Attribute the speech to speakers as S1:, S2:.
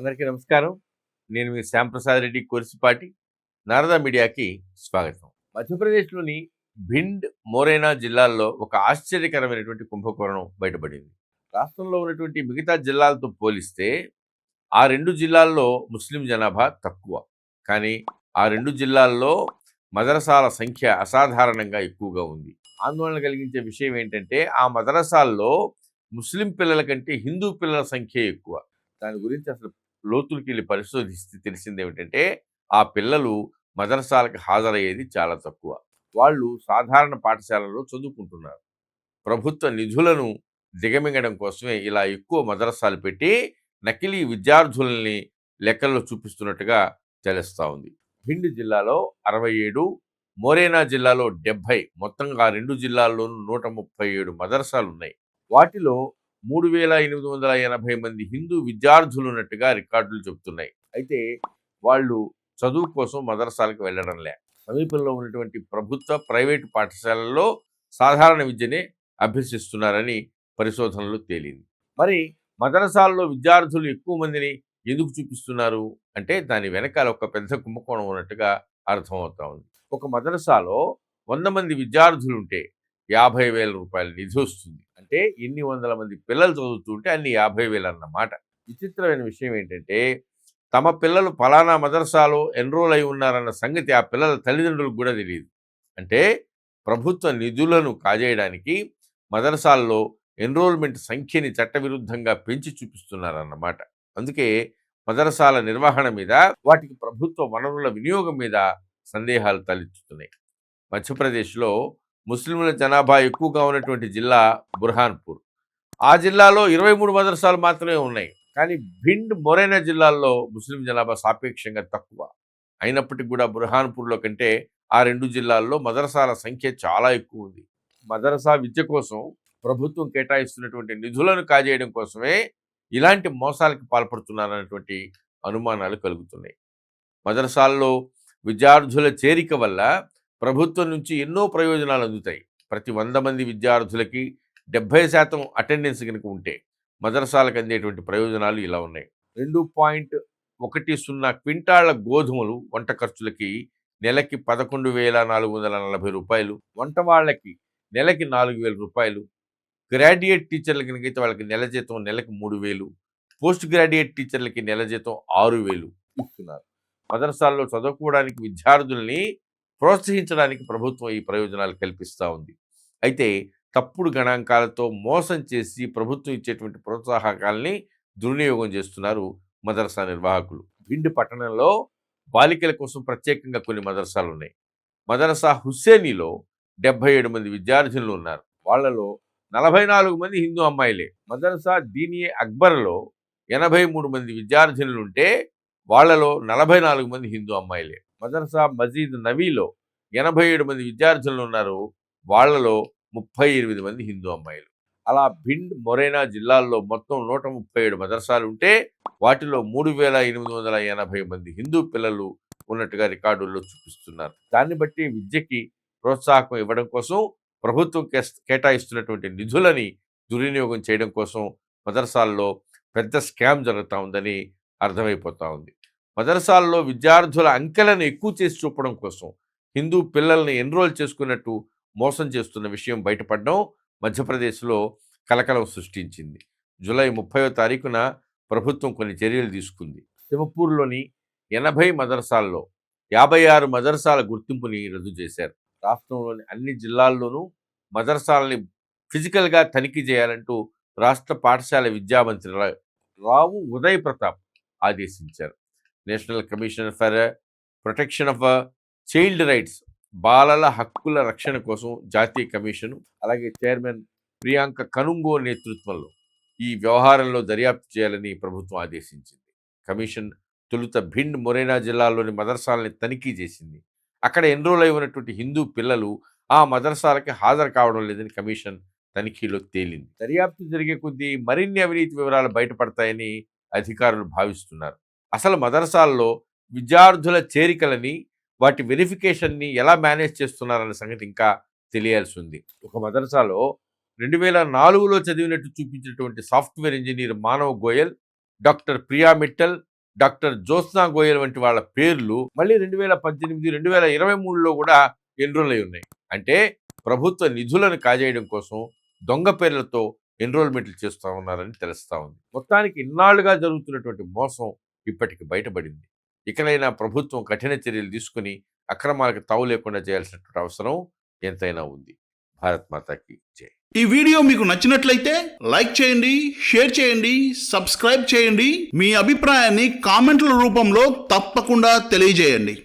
S1: అందరికీ నమస్కారం. నేను మీ శ్యాంప్రసాద్ రెడ్డి కొరిసిపాటి. నారదా మీడియాకి స్వాగతం. మధ్యప్రదేశ్లోని భిండ్ మోరేనా జిల్లాల్లో ఒక ఆశ్చర్యకరమైనటువంటి కుంభకోణం బయటపడింది. రాష్ట్రంలో ఉన్నటువంటి మిగతా జిల్లాలతో పోలిస్తే ఆ రెండు జిల్లాల్లో ముస్లిం జనాభా తక్కువ. కానీ ఆ రెండు జిల్లాల్లో మదరసాల సంఖ్య అసాధారణంగా ఎక్కువగా ఉంది. ఆందోళన కలిగించే విషయం ఏంటంటే ఆ మదరసాల్లో ముస్లిం పిల్లల కంటే హిందూ పిల్లల సంఖ్య ఎక్కువ. దాని గురించి అసలు లోతులకి వెళ్ళి పరిశోధిస్తే తెలిసింది ఏమిటంటే ఆ పిల్లలు మదరసాలకు హాజరయ్యేది చాలా తక్కువ. వాళ్ళు సాధారణ పాఠశాలలో చదువుకుంటున్నారు. ప్రభుత్వ నిధులను దిగమింగడం కోసమే ఇలా ఎక్కువ మదరసాలు పెట్టి నకిలీ విద్యార్థులని లెక్కల్లో చూపిస్తున్నట్టుగా తెలుస్తూ ఉంది. భిండ్ జిల్లాలో అరవై ఏడు మోరేనా జిల్లాలో డెబ్భై మొత్తంగా రెండు జిల్లాల్లోనూ నూట ముప్పై ఏడు మదరసాలు ఉన్నాయి వాటిలో మూడు వేల ఎనిమిది వందల ఎనభై మంది హిందూ విద్యార్థులు ఉన్నట్టుగా రికార్డులు చెబుతున్నాయి. అయితే వాళ్ళు చదువు కోసం మదరసాలకు వెళ్ళడం లే. సమీపంలో ఉన్నటువంటి ప్రభుత్వ ప్రైవేటు పాఠశాలల్లో సాధారణ విద్యనే అభ్యసిస్తున్నారని పరిశోధనలు తేలింది. మరి మదరసాల్లో విద్యార్థులు ఎక్కువ మందిని ఎందుకు చూపిస్తున్నారు? అంటే దాని వెనకాల ఒక పెద్ద కుంభకోణం ఉన్నట్టుగా అర్థమవుతా ఉంది. ఒక మదరసాలో వంద మంది విద్యార్థులు ఉంటే యాభై వేల రూపాయల నిధి వస్తుంది. అంటే ఎన్ని వందల మంది పిల్లలు చదువుతుంటే అన్ని యాభై వేలు అన్నమాట. విచిత్రమైన విషయం ఏంటంటే తమ పిల్లలు ఫలానా మదర్సాలో ఎన్రోల్ అయి ఉన్నారన్న సంగతి ఆ పిల్లల తల్లిదండ్రులకు కూడా తెలియదు. అంటే ప్రభుత్వ నిధులను కాజేయడానికి మదర్సాల్లో ఎన్రోల్మెంట్ సంఖ్యని చట్టవిరుద్ధంగా పెంచి చూపిస్తున్నారన్నమాట. అందుకే మదరసాల నిర్వహణ మీద వాటికి ప్రభుత్వ వనరుల వినియోగం మీద సందేహాలు తలెత్తుతున్నాయి. మధ్యప్రదేశ్లో ముస్లింల జనాభా ఎక్కువగా ఉన్నటువంటి జిల్లా బుర్హాన్పూర్. ఆ జిల్లాలో ఇరవై మూడు మదరసాలు మాత్రమే ఉన్నాయి. కానీ భిండ్ మొరైనా జిల్లాల్లో ముస్లిం జనాభా సాపేక్షంగా తక్కువ. అయినప్పటికీ కూడా బుర్హాన్పూర్లో కంటే ఆ రెండు జిల్లాల్లో మదరసాల సంఖ్య చాలా ఎక్కువ ఉంది. మదరసా విద్య కోసం ప్రభుత్వం కేటాయిస్తున్నటువంటి నిధులను కాజేయడం కోసమే ఇలాంటి మోసాలకు పాల్పడుతున్నారన్నటువంటి అనుమానాలు కలుగుతున్నాయి. మదరసాల్లో విద్యార్థుల చేరిక వల్ల ప్రభుత్వం నుంచి ఎన్నో ప్రయోజనాలు అందుతాయి. ప్రతి వంద మంది విద్యార్థులకి డెబ్భై శాతం అటెండెన్స్ కనుక ఉంటే మదరసాలకు అందేటువంటి ప్రయోజనాలు ఇలా ఉన్నాయి. రెండు పాయింట్ ఒకటి సున్నా క్వింటాళ్ళ గోధుమలు వంట ఖర్చులకి నెలకి పదకొండు వేల నాలుగు వందల నలభై రూపాయలు వంట వాళ్ళకి నెలకి నాలుగు వేల రూపాయలు గ్రాడ్యుయేట్ టీచర్ల కనుకైతే వాళ్ళకి నెల జీతం నెలకి మూడు వేలు పోస్ట్ గ్రాడ్యుయేట్ టీచర్లకి నెల జీతం ఆరు వేలు ఇస్తున్నారు. మదరసాల్లో చదువుకోవడానికి విద్యార్థుల్ని ప్రోత్సహించడానికి ప్రభుత్వం ఈ ప్రయోజనాలు కల్పిస్తూ ఉంది. అయితే తప్పుడు గణాంకాలతో మోసం చేసి ప్రభుత్వం ఇచ్చేటువంటి ప్రోత్సాహకాలని దుర్వినియోగం చేస్తున్నారు మదరసా నిర్వాహకులు. భిండ్ పట్టణంలో బాలికల కోసం ప్రత్యేకంగా కొన్ని మదరసాలు ఉన్నాయి మదరసా హుస్సేనీలో డెబ్బై ఏడు మంది విద్యార్థినులు ఉన్నారు. వాళ్ళలో నలభై నాలుగు మంది హిందూ అమ్మాయిలే. మదరసా దీనియే అక్బర్లో ఎనభై మూడు మంది విద్యార్థినులు ఉంటే వాళ్ళలో నలభై నాలుగు మంది హిందూ అమ్మాయిలే. మదర్సా మజీద్ నవీలో ఎనభై ఏడు మంది విద్యార్థులు ఉన్నారు. వాళ్ళలో ముప్పై ఎనిమిది మంది హిందూ అమ్మాయిలు. అలా భిండ్ మొరేనా జిల్లాల్లో మొత్తం నూట ముప్పై ఏడు మదర్సాలు ఉంటే వాటిలో మూడు వేల ఎనిమిది వందల ఎనభై మంది హిందూ పిల్లలు ఉన్నట్టుగా రికార్డుల్లో చూపిస్తున్నారు. దాన్ని బట్టి విద్యకి ప్రోత్సాహకం ఇవ్వడం కోసం ప్రభుత్వం కేస్- కేటాయిస్తున్నటువంటి నిధులని దుర్వినియోగం చేయడం కోసం మదర్సాల్లో పెద్ద స్కామ్ జరుగుతూ ఉందని అర్థమైపోతా ఉంది. మదరసాల్లో విద్యార్థుల అంకెలను ఎక్కువ చేసి చూపడం కోసం హిందూ పిల్లల్ని ఎన్రోల్ చేసుకున్నట్టు మోసం చేస్తున్న విషయం బయటపడడం మధ్యప్రదేశ్లో కలకలం సృష్టించింది. జూలై ముప్పయో తారీఖున ప్రభుత్వం కొన్ని చర్యలు తీసుకుంది. శివపూర్లోని ఎనభై మదరసాల్లో యాభై ఆరు మదరసాల గుర్తింపుని రద్దు చేశారు. రాష్ట్రంలోని అన్ని జిల్లాల్లోనూ మదరసాలని ఫిజికల్గా తనిఖీ చేయాలంటూ రాష్ట్ర పాఠశాల విద్యామంత్రి రా- రావు ఉదయ్ ప్రతాప్ ఆదేశించారు. National commission for protection of child rights బాలల హక్కుల రక్షణ కోసం జాతీయ కమిషన్ అలాగే చైర్మన్ ప్రియాంక కనుంగో నేతృత్వంలో ఈ వ్యవహారంలో దర్యాప్తు చేయాలని ప్రభుత్వం ఆదేశించింది. కమిషన్ తొలుత భిండ్ మొరేనా జిల్లాలోని మదర్సాలని తనిఖీ చేసింది. అక్కడ ఎన్రోల్ అయి ఉన్నటువంటి హిందూ పిల్లలు ఆ మదర్సాలకి హాజరు కావడం లేదని కమిషన్ తనిఖీలో తేలింది. దర్యాప్తు జరిగే కొద్దీ మరిన్ని అవినీతి వివరాలు బయటపడతాయని అధికారులు భావిస్తున్నారు. అసలు మదరసాల్లో విద్యార్థుల చేరికలని వాటి వెరిఫికేషన్ని ఎలా మేనేజ్ చేస్తున్నారన్న సంగతి ఇంకా తెలియాల్సి ఉంది ఒక మదరసాలో రెండు వేల నాలుగులో చదివినట్టు చూపించినటువంటి software engineer Manav Goyal doctor Priya Mittal doctor Jyotsna Goyal వంటి వాళ్ళ పేర్లు మళ్ళీ రెండు వేల పద్దెనిమిది రెండు వేల ఇరవై మూడులో కూడా ఎన్రోల్ అయి ఉన్నాయి అంటే ప్రభుత్వ నిధులను కాజేయడం కోసం దొంగ పేర్లతో ఎన్రోల్మెంట్లు చేస్తూ ఉన్నారని తెలుస్తా ఉంది. మొత్తానికి ఇన్నాళ్ళుగా జరుగుతున్నటువంటి మోసం ఇప్పటికి బయటపడింది. ఇకనైనా ప్రభుత్వం కఠిన చర్యలు తీసుకుని అక్రమాలకు తావు లేకుండా చేయాల్సినటువంటి అవసరం ఎంతైనా ఉంది. భారత్ మాతాకి జై.
S2: ఈ వీడియో మీకు నచ్చినట్లయితే లైక్ చేయండి షేర్ చేయండి సబ్స్క్రైబ్ చేయండి. మీ అభిప్రాయాన్ని కామెంట్ల రూపంలో తప్పకుండా తెలియజేయండి.